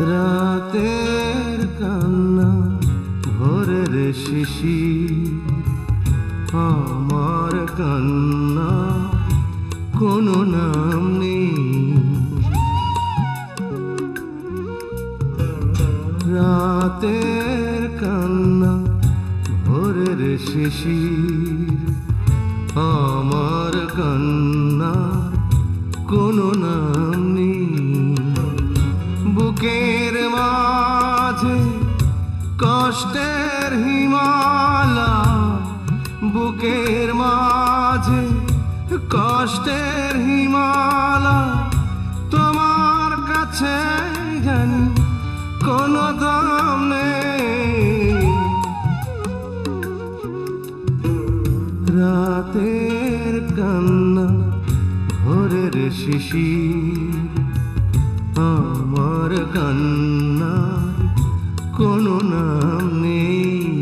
রাতের কান্না ভোরের শিশির আমার কান্না, কোনো নাম নেই। রাতের কান্না ভোরের শিশির আমার কান্না, কোনো নাম নেই। কষ্টের হিমালা বুকের মাঝে, কষ্টের হিমালা তোমার কাছে জানি কোনো দাম নেই। রাতের কান্না, ভোরের শিশির আমার কান্নার কোনো নাম। নেই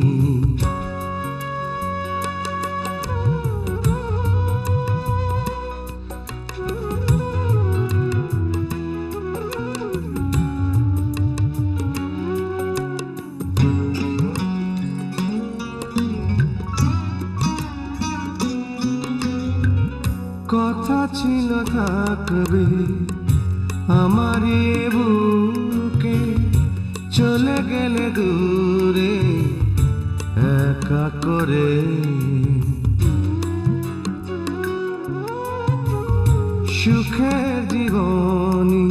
কথা ছিল থাকবে আমার বুকে। চলে গেলে দূরে একা করে। সুখের জীবনী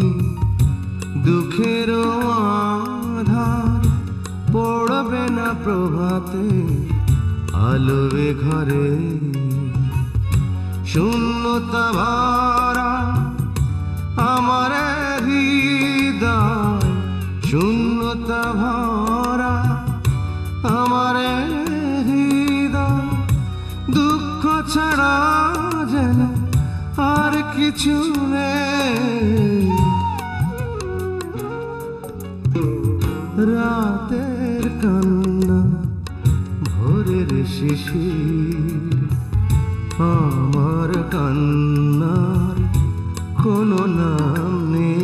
দুঃখের আধার, পড়বে না প্রভাতে আলোবে ঘরে। শূন্যতা ভরা শূন্যতা ভরা আমার হৃদয়, দুঃখ ছাড়া যেন আর কিছু নেই। রাতের কান্না, ভোরের শিশির আমার কান্নার কোনো নাম নেই।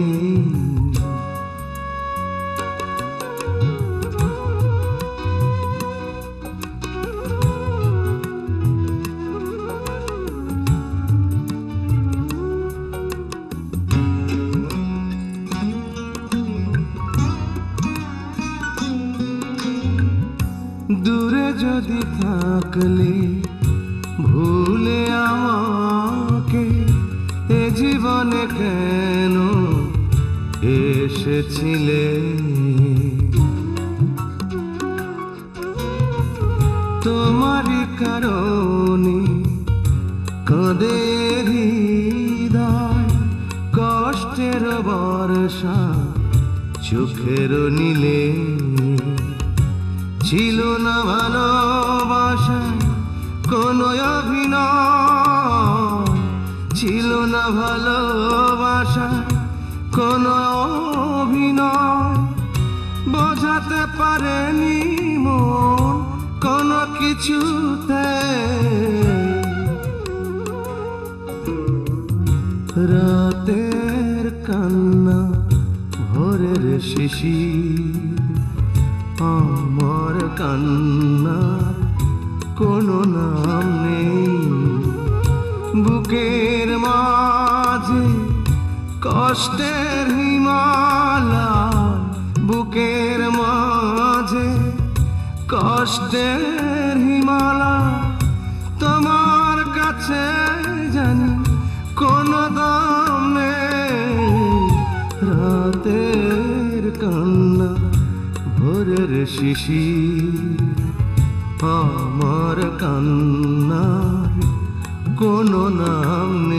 দূরে যদি থাকলে ভুলে আমাকে, এ জীবনে কেন এসেছিলে? তোমারই কারণে কাঁদে হৃদয়, কষ্টের বর্ষা চোখের নীলে। ছিল না ভালোবাসা, কোনো অভিনয়। ছিল না ভালোবাসা, কোনো অভিনয়। বোঝাতে পারেনি মন কোনো কিছুতে। রাতের কান্না, ভোরের শিশির। আমার কান্নার কোনো নাম নেই। বুকের মাঝে কষ্টের হিমালা বুকের মাঝে কষ্টের হিমালা তোমার কাছে জানি কোনো দাম নেই। রাতের শিশির আমার কান্নার কোনো নাম নেই।